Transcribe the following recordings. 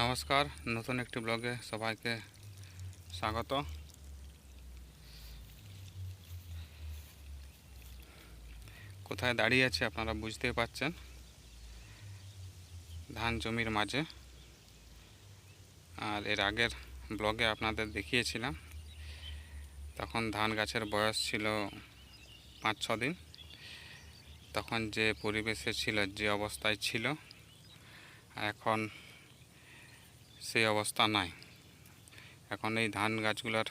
নমস্কার, নতুন একটি ব্লগে সবাইকে স্বাগত। কোথায় দাঁড়িয়ে আছে আপনারা বুঝতেই পাচ্ছেন, ধান জমির মাঝে। আর এর আগের ব্লগে আপনাদের দেখিয়েছিলাম, তখন ধান গাছের বয়স ছিল পাঁচ ছ দিন। তখন যে পরিবেশে ছিল, যে অবস্থায় ছিল এখন সেই অবস্থা নাই। এখন এই ধান গাছগুলোর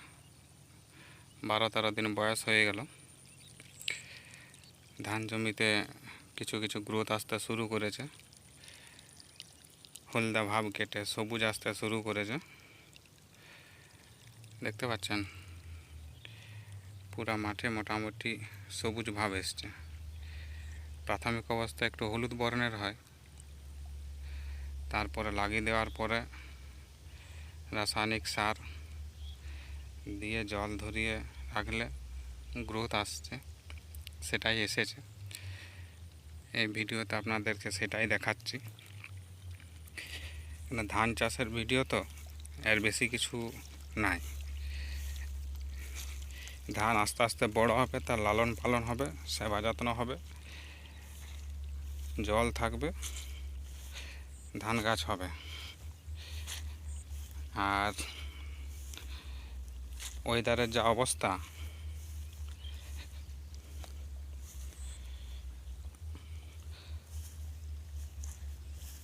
বারো তেরো দিন বয়স হয়ে গেল। ধান জমিতে কিছু কিছু গ্রোথ আসতে শুরু করেছে। হলদা ভাব কেটে সবুজ আসতে শুরু করেছে। দেখতে পাচ্ছেন, পুরা মাঠে মোটামুটি সবুজ ভাব এসছে। প্রাথমিক অবস্থা একটু হলুদ বর্ণের হয়। তারপরে লাগিয়ে দেওয়ার পরে রাসায়নিক সার দিয়ে জল ধরিয়ে রাখলে গ্রোথ আসছে, সেটাই এসেছে। এই ভিডিওতে আপনাদেরকে সেটাই দেখাচ্ছি। ধান চাষের ভিডিও তো, এর বেশি কিছু নাই। ধান আস্তে আস্তে বড় হবে, তার লালন পালন হবে, সেবা যত্ন হবে, জল থাকবে, ধান গাছ হবে। আর ওয়েদারের যা অবস্থা,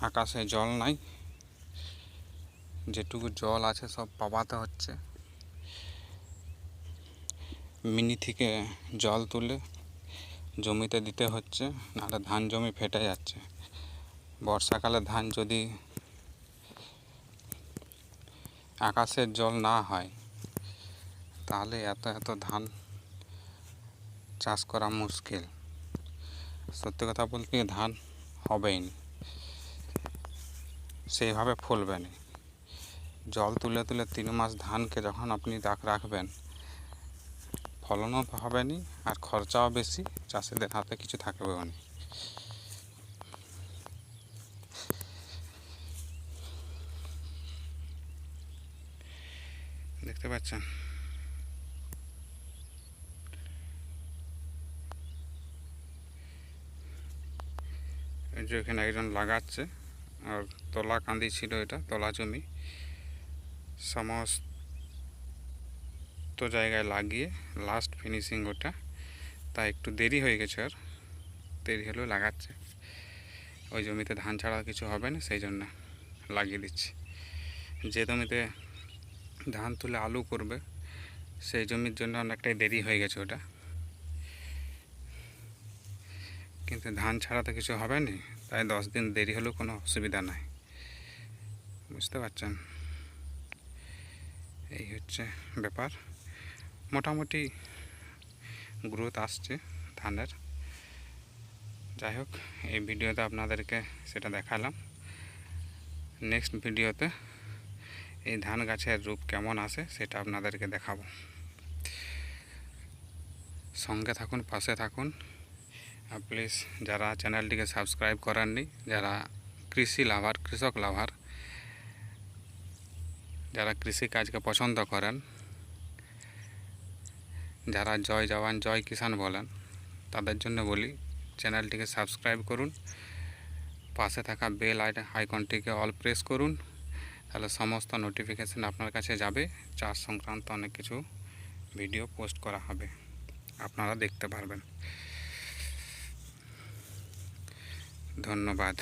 আকাশে জল নাই, যেটুকু জল আছে সব পাবাতে হচ্ছে। মিনি থেকে জল তুলে জমিতে দিতে হচ্ছে, নাহলে ধান জমি ফেটে যাচ্ছে। বর্ষাকালে ধান যদি আকাশের জল না হয়, তাহলে এত এত ধান চাষ করা মুশকিল। সত্যি কথা বলতে ধান হবেই না। সেইভাবে ফলবে না। জল তুলে তুলে তিন মাস ধানকে যখন আপনি রাখ, রাখবেন, ফলনও হবে না আর খরচাও বেশি, চাষিদের হাতে কিছু থাকবেও না। দেখতে পাচ্ছেন। এই যে এখানে একজন লাগাচ্ছে, আর তলা কান্দি ছিল এটা, তলা জমি। সমস্ত জায়গায় লাগিয়ে লাস্ট ফিনিশিং ওটা। তা একটু দেরি হয়ে গেছে আর, দেরি হলেও লাগাচ্ছে। ওই জমিতে ধান ছাড়া কিছু হবে না, সেই জন্য লাগিয়ে দিচ্ছি। যে জমিতে ধান তুলে আলু করবে। সেই জমির জন্য অনেকটাই দেরি হয়ে গেছে ওটা। কিন্তু ধান ছাড়া তো কিছু হবে না। তাই দশ দিন দেরি হলেও কোনো অসুবিধা নাই। বুঝতে পারছেন? এই হচ্ছে ব্যাপার। মোটামুটি গ্রোথ আসছে ধানের। যাই হোক, এই ভিডিওতে আপনাদেরকে সেটা দেখালাম। নেক্সট ভিডিওতে এই ধান গাছের রূপ কেমন আসে সেটা আপনাদেরকে দেখাবো। সঙ্গে থাকুন, পাশে থাকুন। আর প্লিজ যারা চ্যানেলটিকে সাবস্ক্রাইব করাননি, যারা কৃষি লাভার, কৃষক লাভার, যারা কৃষি কাজকে পছন্দ করেন, যারা জয় জওয়ান, জয় কিষান বলেন, তাদের জন্য বলি চ্যানেলটিকে সাবস্ক্রাইব করুন। পাশে থাকা বেল আইকনটিকে অল প্রেস করুন। তাহলে সমস্ত নোটিফিকেশান আপনার কাছে যাবে। চাষ সংক্রান্ত অনেক কিছু ভিডিও পোস্ট করা হবে। আপনারা দেখতে পারবেন। ধন্যবাদ।